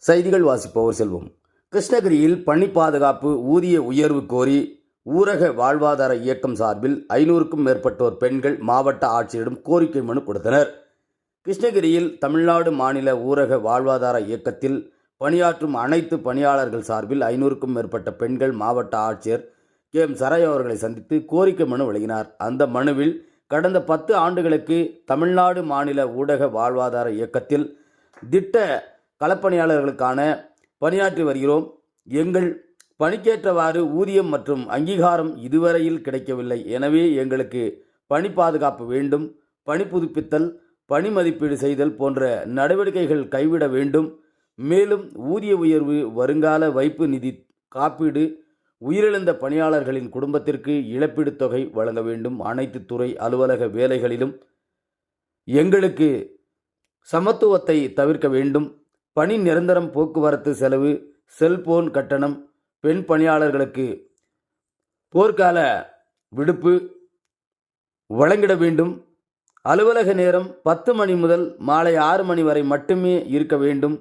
செய்திகள் வாசிப்பவர் செல்வம். கிருஷ்ணகிரியில் பணி பாதுகாப்பு ஊதிய உயர்வு கோரி ஊரக வாழ்வாதார இயக்கம் சார்பில் ஐநூறுக்கும் மேற்பட்டோர் பெண்கள் மாவட்ட ஆட்சியரிடம் கோரிக்கை மனு கொடுத்தனர். கிருஷ்ணகிரியில் தமிழ்நாடு மாநில ஊரக வாழ்வாதார இயக்கத்தில் பணியாற்றும் அனைத்து பணியாளர்கள் சார்பில் ஐநூறுக்கும் மேற்பட்ட பெண்கள் மாவட்ட ஆட்சியர் கே. எம். சரை அவர்களை சந்தித்து கோரிக்கை மனு வழங்கினார். அந்த மனுவில் கடந்த பத்து ஆண்டுகளுக்கு தமிழ்நாடு மாநில ஊடக வாழ்வாதார இயக்கத்தில் திட்ட களப்பணியாளர்களுக்கான பணியாற்றி வருகிறோம். எங்கள் பணிக்கேற்றவாறு ஊதியம் மற்றும் அங்கீகாரம் இதுவரையில் கிடைக்கவில்லை. எனவே எங்களுக்கு பணி பாதுகாப்பு வேண்டும். பணி புதுப்பித்தல் பணி மதிப்பீடு செய்தல் போன்ற நடவடிக்கைகள் கைவிட வேண்டும். மேலும் ஊதிய உயர்வு வருங்கால வைப்பு நிதி காப்பீடு உயிரிழந்த பணியாளர்களின் குடும்பத்திற்கு இழப்பீடு தொகை வழங்க வேண்டும். அனைத்து துறை அலுவலக வேலைகளிலும் எங்களுக்கு சமத்துவத்தை தவிர்க்க வேண்டும். பணி நிரந்தரம் போக்குவரத்து செலவு செல்போன் கட்டணம் பெண் பணியாளர்களுக்கு போர்க்கால விடுப்பு வழங்கிட வேண்டும். அலுவலக நேரம் பத்து மணி முதல் மாலை ஆறு மணி வரை மட்டுமே இருக்க வேண்டும்.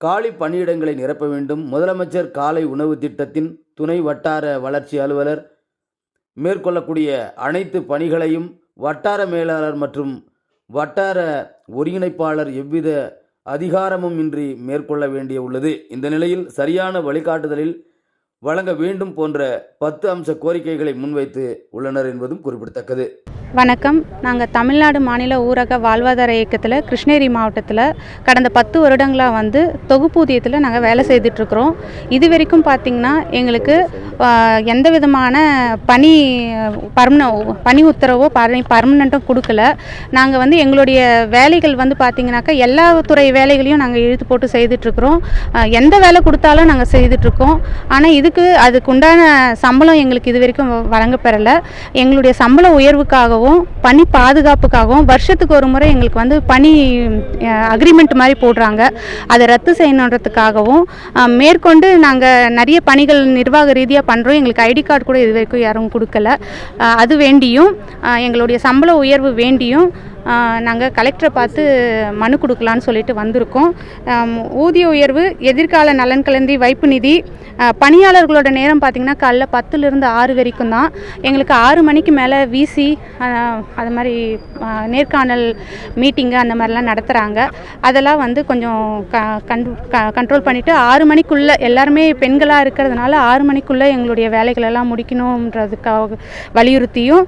காலி பணியிடங்களை நிரப்ப வேண்டும். முதலமைச்சர் காலை உணவு திட்டத்தின் துணை வட்டார வளர்ச்சி அலுவலர் மேற்கொள்ளக்கூடிய அனைத்து பணிகளையும் வட்டார மேலாளர் மற்றும் வட்டார ஒருங்கிணைப்பாளர் எவ்வித அதிகாரமும் இன்றி மேற்கொள்ள வேண்டிய உள்ளது. இந்த நிலையில் சரியான வழிகாட்டுதலில் வழங்க வேண்டும் போன்ற பத்து அம்ச கோரிக்கைகளை முன்வைத்து உள்ளனர் என்பதும் குறிப்பிடத்தக்கது. வணக்கம். நாங்கள் தமிழ்நாடு மாநில ஊரக வாழ்வாதார இயக்கத்தில் கிருஷ்ணகிரி மாவட்டத்தில் கடந்த பத்து வருடங்களாக வந்து தொகுப்பூதியத்தில் நாங்கள் வேலை செய்துட்ருக்குறோம். இது வரைக்கும் பார்த்திங்கன்னா எங்களுக்கு எந்த விதமான பணி பர்மன பணி உத்தரவோ பணி பர்மனண்ட்டும் கொடுக்கல. நாங்கள் வந்து எங்களுடைய வேலைகள் வந்து பார்த்திங்கனாக்கா எல்லா துறை வேலைகளையும் நாங்கள் இழுத்து போட்டு செய்துட்ருக்குறோம். எந்த வேலை கொடுத்தாலும் நாங்கள் செய்துட்ருக்கோம். ஆனால் இதுக்கு அதுக்குண்டான சம்பளம் எங்களுக்கு இது வரைக்கும் வழங்கப்பெறலை. எங்களுடைய சம்பள உயர்வுக்காகவும் பணி பாதுகாப்புக்காகவும் வருஷத்துக்கு ஒரு முறை எங்களுக்கு வந்து பனி அக்ரிமெண்ட் மாதிரி போடுறாங்க. அதை ரத்து செய்யணுன்றதுக்காகவும் மேற்கொண்டு நாங்கள் நிறைய பணிகள் நிர்வாக ரீதியாக பண்ணுறோம் எங்களுக்கு ஐடி கார்டு கூட இது வரைக்கும் யாரும் கொடுக்கல. அது வேண்டியும் எங்களுடைய சம்பள உயர்வு வேண்டியும் நாங்கள் கலெக்டரை பார்த்து மனு கொடுக்கலான்னு சொல்லிட்டு வந்திருக்கோம். ஊதிய உயர்வு எதிர்கால நலன் கலந்தி வைப்பு நிதி பணியாளர்களோட நேரம் பார்த்திங்கன்னா காலைல பத்துலேருந்து ஆறு வரைக்கும் தான். எங்களுக்கு ஆறு மணிக்கு மேலே விசி அது மாதிரி நேர்காணல் மீட்டிங்கு அந்த மாதிரிலாம் நடத்துகிறாங்க அதெல்லாம் வந்து கொஞ்சம் க கண்ட்ரோல் பண்ணிவிட்டு ஆறு மணிக்குள்ளே எல்லாருமே பெண்களாக இருக்கிறதுனால ஆறு மணிக்குள்ளே எங்களுடைய வேலைகளெல்லாம் முடிக்கணுன்றதுக்காக வலியுறுத்தியும்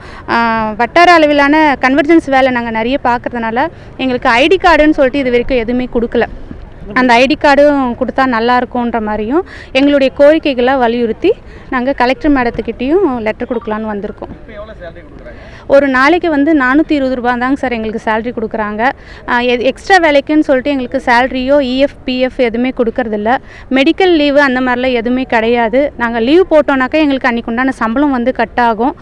வட்டார அளவிலான கன்வர்ஜென்ஸ் வேலை நாங்கள் நிறைய பார்க்குறதுனால எங்களுக்கு ஐடி கார்டுன்னு சொல்லிட்டு இது வரைக்கும் எதுவுமே கொடுக்கல. அந்த ஐடி கார்டும் கொடுத்தா நல்லா இருக்கும்ன்ற மாதிரியும் எங்களுடைய கோரிக்கைகளை வலியுறுத்தி நாங்கள் கலெக்டர் மேடத்துக்கிட்டேயும் லெட்டர் கொடுக்கலான்னு வந்திருக்கோம். ஒரு நாளைக்கு வந்து நானூற்றி இருபது ரூபா தாங்க சார் எங்களுக்கு சேலரி கொடுக்குறாங்க. எக்ஸ்ட்ரா வேலைக்குன்னு சொல்லிட்டு எங்களுக்கு சேலரியோ இஎஃப் பிஎஃப் எதுவுமே கொடுக்கறதில்ல. மெடிக்கல் லீவு அந்த மாதிரிலாம் எதுவுமே கிடையாது. நாங்கள் லீவ் போட்டோம்னாக்கா எங்களுக்கு அன்றைக்கு உண்டான சம்பளம் வந்து கட் ஆகும்.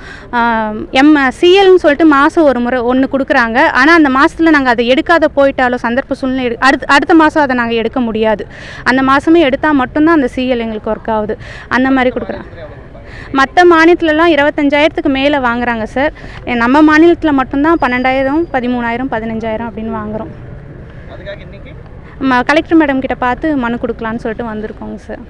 எம் சிஎல்னு சொல்லிட்டு மாதம் ஒரு முறை ஒன்று கொடுக்குறாங்க. ஆனால் அந்த மாதத்தில் நாங்கள் அதை எடுக்காத போயிட்டாலோ சந்தர்ப்ப சூழ்நிலை அடுத்த அடுத்த மாதம் அதை நாங்கள் எடுக்க முடியாது. அந்த மாதமே எடுத்தால் மட்டும்தான் அந்த சிஎல் எங்களுக்கு ஒர்க் ஆகுது. அந்த மாதிரி கொடுக்குறாங்க. மற்ற மாநிலத்துலலாம் இருபத்தஞ்சாயிரத்துக்கு மேலே வாங்குறாங்க சார் நம்ம மாநிலத்தில் மட்டும்தான் பன்னெண்டாயிரம் பதிமூணாயிரம் பதினஞ்சாயிரம் அப்படின்னு வாங்குகிறோம் கலெக்டர் மேடம் கிட்ட பார்த்து மனு கொடுக்கலான்னு சொல்லிட்டு வந்திருக்கோங்க சார்